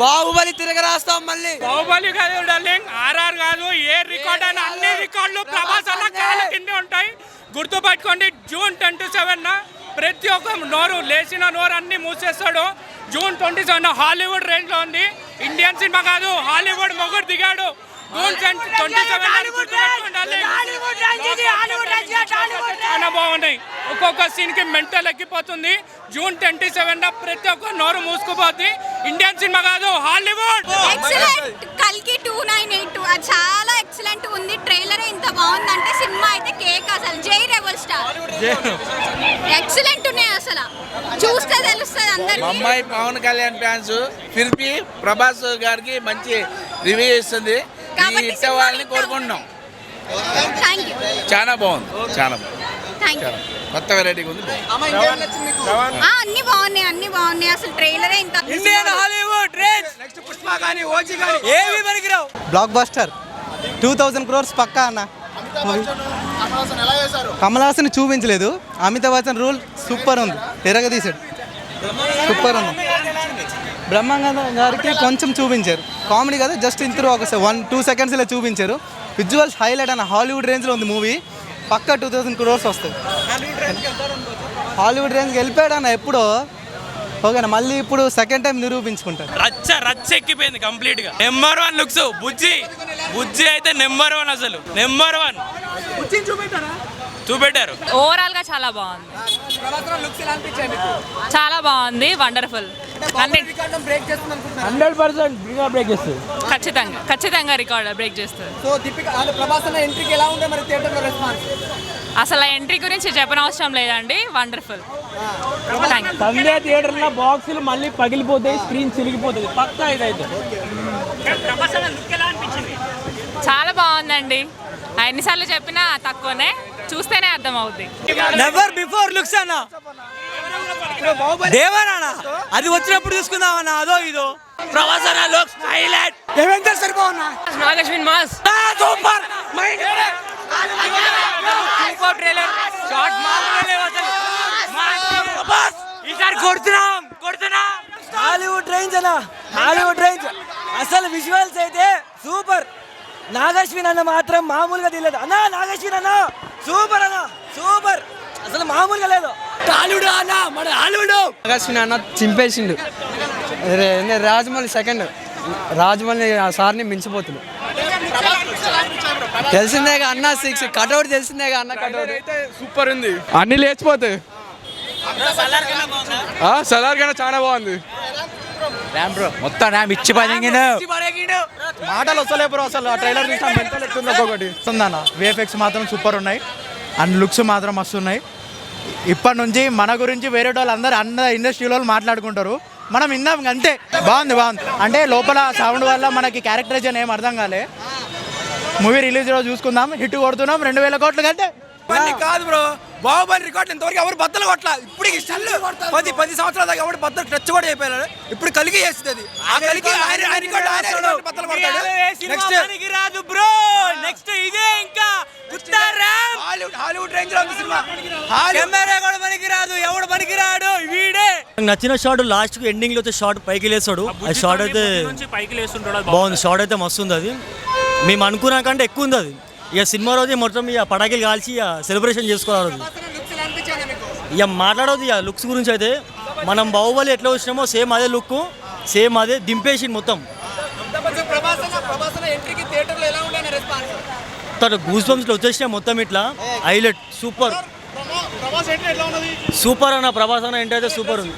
బాహుబలి తిరగరాస్తాం మళ్ళీ. బాహుబలి కాదు darling RR కాదు ఏ రికార్డ్ అయినా అన్ని రికార్డులు ప్రభాస్ అన్న కాళ్ళ కింద ఉంటాయి. గుర్తుపెట్టుకోండి జూన్ ట్వంటీ సెవెన్ ప్రతి ఒక్క నోరు లేచిన నోరు అన్ని మూసేస్తాడు. జూన్ ట్వంటీ సెవెన్ హాలీవుడ్ రేంజ్లో ఉంది. ఇండియన్ సినిమా కాదు హాలీవుడ్ మొగుడు దిగాడు. చాలా బాగున్నాయి ఒక్కొక్క సీన్కి మెంటల్ ఎక్కిపోతుంది. జూన్ ట్వంటీ సెవెన్ ప్రతి ఒక్క నోరు మూసుకుపోద్ది. ఇండియన్ సినిమా కాదు హాలీవుడ్ ఎక్సలెంట్ కల్కి టూ నైన్ ఎయిట్ టూ అది చాలా ఎక్సలెంట్ ఉంది. ట్రైలర్ ఇంత బాగుందంటే సినిమా అయితే కేక్ అసలు. జై రెబల్ స్టార్. ఎక్సలెంట్ ఉన్నాయి అసలు. చూస్తే తెలుస్తుంది అందరికి. అమ్మాయి పవన్ కళ్యాణ్ ఫ్యాన్స్ ఫిర్పి ప్రభాస్ గారికి మంచి రివ్యూ ఇస్తుంది. ఇట్ట వాళ్ళని కోరుకుంటున్నాం. థ్యాంక్ యూ చాలా బాగుంది. చాలా బాగుంది. థ్యాంక్ యూ చాలా కొత్త వెరైటీగా ఉంది బాగుంది. అన్ని బాగున్నాయి అన్ని బాగున్నాయి. అసలు ట్రైలరే ఇంత Indian Hollywood range next Pushpa కానీ ఓజీ కానీ ఏవి పనికిరావు? Blockbuster two thousand crores పక్కా అన్న. కమల్ హాసన్ చూపించలేదు. అమితాబ్ బచ్చన్ రూల్ సూపర్ ఉంది. ఎరగదీశాడు సూపర్ ఉంది. బ్రహ్మానంద గారికి కొంచెం చూపించారు. కామెడీ కదా జస్ట్ ఇంతలో ఒక వన్ టూ సెకండ్స్ ఇలా చూపించారు. విజువల్స్ హైలైట్ అన్న హాలీవుడ్ రేంజ్లో ఉంది మూవీ పక్కా టూ థౌజండ్ క్రోర్స్ వస్తాయి. హాలీవుడ్ రేంజ్కి వెళ్ళిపోయాడు అన్న ఎప్పుడో. ఓకేనా మళ్ళీ ఇప్పుడు సెకండ్ టైం నిరూపించుకుంటారు. రచ్చ రచ్చ ఎక్కిపోయింది కంప్లీట్గా. Number one looks Bujji. Bujji అయితే నెంబర్ వన్ అసలు. నెంబర్ వన్ చూపెట్టారు. ఓవరాల్గా చాలా బాగుంది. చాలా బాగుంది వండర్ఫుల్ హండ్రెడ్ పర్సెంట్ బ్రేక్ చేస్తుంది. ఖచ్చితంగా ఖచ్చితంగా రికార్డ్ బ్రేక్ చేస్తుంది. సో దీపిక అంటే ప్రభాస్ అన్న ఎంట్రీకి ఎలా ఉండే మరి థియేటర్లో రెస్పాన్స్ అసలు ఆ ఎంట్రీ గురించి చెప్పనవసరం లేదండి వండర్ఫుల్ థ్యాంక్ యూ సండే థియేటర్లో బాక్సులు మళ్ళీ పగిలిపోతాయి స్క్రీన్ చిరిగిపోతుంది పక్కా ఇదైతే. చాలా బాగుందండి. ఆ ఎన్నిసార్లు చెప్పినా తక్కువనే. చూస్తేనే అర్థం అవుద్ది నెవర్ బిఫోర్ లుక్స్ అన్న. దేవరానా? అది వచ్చినప్పుడు చూసుకుందాం అన్న అదో ఇదో. ప్రవాసన లుక్స్ హైలైట్ ఏమేంటే సరిపోవన్నా? Nag Ashwin mass. Super. Super trailer. Short ఈసారి కొడుతున్నాం కొడుతున్నాం. హాలీవుడ్ రేంజ్ అన్న హాలీవుడ్ రేంజ్. అసలు విజువల్స్ అయితే సూపర్. నాగశ్విన్ అన్న మాత్రం మామూలుగా తెలియదు అన్న నాగశ్విన్ అన్న సూపర్ అన్న సూపర్. అసలు మామూలుగా లేదు. హాలీవుడ్ అన్న మన హాలీవుడ్ అగస్విన్ అన్న చింపేసిండు. రే- రాజమౌళి సెకండ్ రాజమౌళి ఆ సార్ని మించిపోతుంది తెలిసిందేగా అన్న సిక్స్ కట్అవుట్ తెలిసిందేగా అన్న కట్అవుట్ సూపర్ ఉంది. అన్ని లేచిపోతాయి. ఆ, సలార్ కన్నా చాలా బాగుంది. మొత్తం నా మిచ్చి పదింగిన మాటలు వస్తలే బ్రో అసలు. ఆ ట్రైలర్ చూసిన మెంటల్ ఎత్తుంది ఒక్కొక్కటి వస్తుందన్న విఎఫ్ఎక్స్ మాత్రం సూపర్ ఉన్నాయి. అండ్ లుక్స్ మాత్రం మస్తు ఉన్నాయి. ఇప్పటి నుంచి మన గురించి వేరే వాళ్ళు అందరు అన్న ఇండస్ట్రీలో వాళ్ళు మాట్లాడుకుంటారు. మనం విన్నాం అంతే. బాగుంది బాగుంది. అంటే లోపల సౌండ్ వల్ల మనకి క్యారెక్టరైజేషన్ ఏం అర్థం కాలే. మూవీ రిలీజ్ రోజు చూసుకుందాం. హిట్ కొడుతున్నాం. రెండు వేల కోట్లు కంటే. కాదు బ్రో బాహుబలి రికార్డు ఇంతవరకు ఎవరు బద్దలు కొట్ల ఇప్పుడు స్టల్ పది పది సంవత్సరాల దాకా ఎవరు బద్దలు టచ్ కూడా అయిపోయారు ఇప్పుడు కలిగి చేస్తుంది ఆ కలిగి ఆయన రికార్డు ఆయన బద్దలు కొడతాడు. నెక్స్ట్ రాదు బ్రో నెక్స్ట్ ఇదే ఇంకా. హాలీవుడ్ హాలీవుడ్ రేంజ్లో ఉంది సినిమా. కెమెరా కూడా పనికి రాదు ఎవడు పనికి రాడు? వీడే. నచ్చిన షాట్ లాస్ట్ ఎండింగ్లో అయితే షాట్ పైకి లేస్తాడు ఆ షాట్ అయితే పైకి లేస్తుంటాడు బాగుంది. షాట్ అయితే మస్తు ఉంది అది. మేము అనుకున్న కంటే ఎక్కువ ఉంది అది. ఇక సినిమా రోజు మొత్తం ఇక పటాకీలు కాల్చి ఇక సెలబ్రేషన్ చేసుకోవాలి ఇక మాట్లాడదు ఇక లుక్స్ గురించి అయితే. మనం బాహుబలి ఎట్లా వచ్చినామో సేమ్ అదే లుక్ సేమ్ అదే దింపేసి మొత్తం. తన గూస్ బంప్స్లో వచ్చేసినా మొత్తం ఇట్లా. Highlight super. సూపర్ అన్న ప్రభాస్ అన్న ఏంటైతే సూపర్ ఉంది.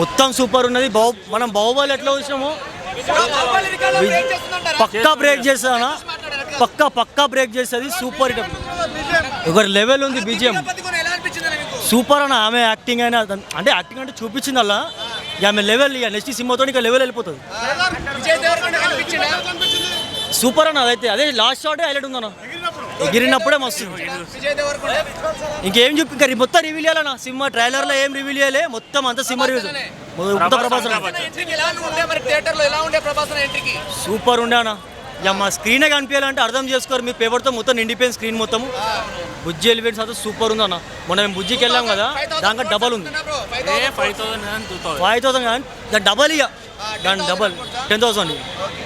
మొత్తం సూపర్ ఉన్నది. బాహు మనం బాహుబలి ఎట్లా వచ్చినామో. పక్కా బ్రేక్ చేస్తానా పక్కా పక్కా బ్రేక్ చేస్తుంది సూపర్ హిట్. ఒక లెవెల్ ఉంది బీజిఎం సూపర్ అన్న ఆమె యాక్టింగ్ అయినా అంటే యాక్టింగ్ అంటే చూపించింది అలా ఇక ఆమె లెవెల్ ఇక నెక్స్ట్ సినిమాతో ఇక లెవెల్ వెళ్ళిపోతుంది. సూపర్ అన్న అదైతే అదే లాస్ట్ షాట్ హైలైట్ ఉందన్న. ఎగిరినప్పుడే మస్తు. ఇంకేం చెప్పి ఇంకా మొత్తం రివీల్ చేయాలన్న సినిమా ట్రైలర్లో ఏం రివీల్ చేయలే? మొత్తం అంతా సినిమా రివ్యూ మొత్తం ప్రభాస్ అన్న. సూపర్ ఉండే అన్న. మా స్క్రీనే కనిపించాలంటే అర్థం చేసుకోరు. మీ పేపర్తో మొత్తం నిండిపోయిన స్క్రీన్ మొత్తం బుజ్జి ఎలివేట్స్ అయితే సూపర్ ఉంది అన్న మొన్న మేము బుజ్జికి వెళ్ళాం కదా దాంట్లో డబల్ ఉంది. ఫైవ్ థౌసండ్ కానీ దాని డబల్ ఇక దాని డబల్ టెన్ థౌసండ్